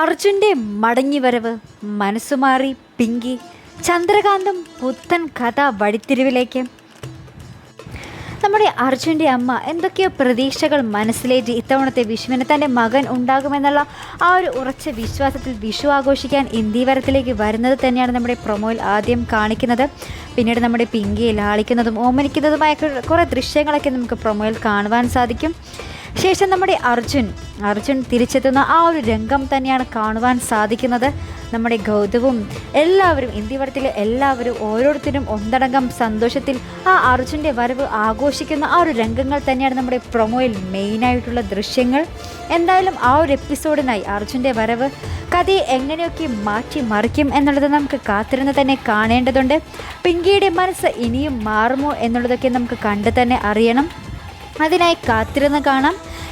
അർജുന്റെ മടങ്ങിവരവ് മനസ്സുമാറി പിങ്കി. ചന്ദ്രകാന്തം പുത്തൻ കഥ വഴിത്തിരിവിലേക്ക്. നമ്മുടെ അർജുന്റെ അമ്മ എന്തൊക്കെയോ പ്രതീക്ഷകൾ മനസ്സിലേറ്റി ഇത്തവണത്തെ വിഷുവിന് തന്റെ മകൻ ഉണ്ടാകുമെന്നുള്ള ആ ഒരു ഉറച്ച വിശ്വാസത്തിൽ വിഷു ആഘോഷിക്കാൻ ഇന്ത്യവരത്തിലേക്ക് വരുന്നത് തന്നെയാണ് നമ്മുടെ പ്രൊമോയിൽ ആദ്യം കാണിക്കുന്നത്. പിന്നീട് നമ്മുടെ പിങ്കിയെ ലാളിക്കുന്നതും ഓമനിക്കുന്നതുമായ കുറേ ദൃശ്യങ്ങളൊക്കെ നമുക്ക് പ്രൊമോയിൽ കാണുവാൻ സാധിക്കും. ശേഷം നമ്മുടെ അർജുൻ അർജുൻ തിരിച്ചെത്തുന്ന ആ ഒരു രംഗം തന്നെയാണ് കാണുവാൻ സാധിക്കുന്നത്. നമ്മുടെ ഗൗതവും എല്ലാവരും ഇന്ത്യവടത്തിലെ എല്ലാവരും ഓരോരുത്തരും ഒന്നടങ്കം സന്തോഷത്തിൽ ആ അർജുന്റെ വരവ് ആഘോഷിക്കുന്ന ആ ഒരു രംഗങ്ങൾ തന്നെയാണ് നമ്മുടെ പ്രൊമോയിൽ മെയിനായിട്ടുള്ള ദൃശ്യങ്ങൾ. എന്തായാലും ആ ഒരു എപ്പിസോഡിനായി അർജുന്റെ വരവ് കഥയെ എങ്ങനെയൊക്കെ മാറ്റി മറിക്കും എന്നുള്ളത് നമുക്ക് കാത്തിരുന്ന് തന്നെ കാണേണ്ടതുണ്ട്. പിങ്കിയുടെ മനസ്സ് ഇനിയും മാറുമോ എന്നുള്ളതൊക്കെ നമുക്ക് കണ്ടു തന്നെ അറിയണം. അതിനായി കാത്തിരുന്ന് കാണാം.